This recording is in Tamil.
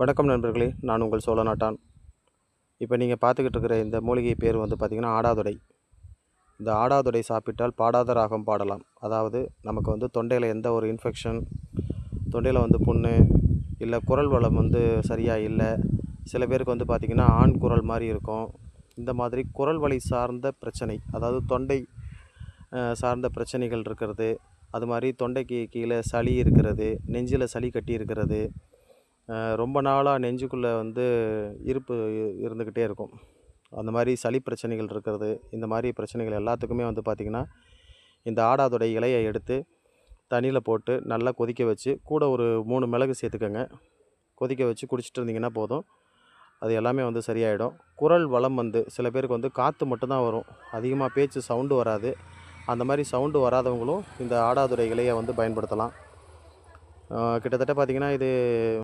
வணக்கம் நண்பர்களே நான் உங்கள் சோழ நாட்டான் இப்போ நீங்கள் பார்த்துக்கிட்டு இருக்கிற இந்த மூலிகை பேர் வந்து பார்த்திங்கன்னா ஆடாதொடை. இந்த ஆடாதொடை சாப்பிட்டால் பாடாத ராகம் பாடலாம். அதாவது நமக்கு வந்து தொண்டையில் எந்த ஒரு இன்ஃபெக்ஷன் தொண்டையில் வந்து புண்ணு இல்லை குரல் வளம் வந்து சரியாக இல்லை சில பேருக்கு வந்து பார்த்திங்கன்னா ஆண் குரல் மாதிரி இருக்கும். இந்த மாதிரி குரல் வலி சார்ந்த பிரச்சனை அதாவது தொண்டை சார்ந்த பிரச்சனைகள் இருக்கிறது. அது மாதிரி தொண்டைக்கு கீழே சளி இருக்கிறது நெஞ்சில் சளி கட்டி இருக்கிறது ரொம்ப நாளாக நெஞ்சுக்குள்ளே வந்து இருப்பு இருந்துக்கிட்டே இருக்கும். அந்த மாதிரி சளி பிரச்சனைகள் இருக்கிறது இந்த மாதிரி பிரச்சனைகள் எல்லாத்துக்குமே வந்து பார்த்திங்கன்னா இந்த ஆடாதொடை இலையை எடுத்து தண்ணியில் போட்டு நல்லா கொதிக்க வச்சு கூட ஒரு மூணு மிளகு சேர்த்துக்கோங்க. கொதிக்க வச்சு குடிச்சிட்டு இருந்தீங்கன்னா போதும். அது எல்லாமே வந்து சரியாயிடும். குரல் வளம் வந்து சில பேருக்கு வந்து காற்று மட்டும்தான் வரும். அதிகமாக பேச்சு சவுண்டு வராது. அந்த மாதிரி சவுண்டு வராதவங்களும் இந்த ஆடாதுரை இலையை வந்து பயன்படுத்தலாம். கிட்டத்தட்ட பார்த்திங்கன்னா இது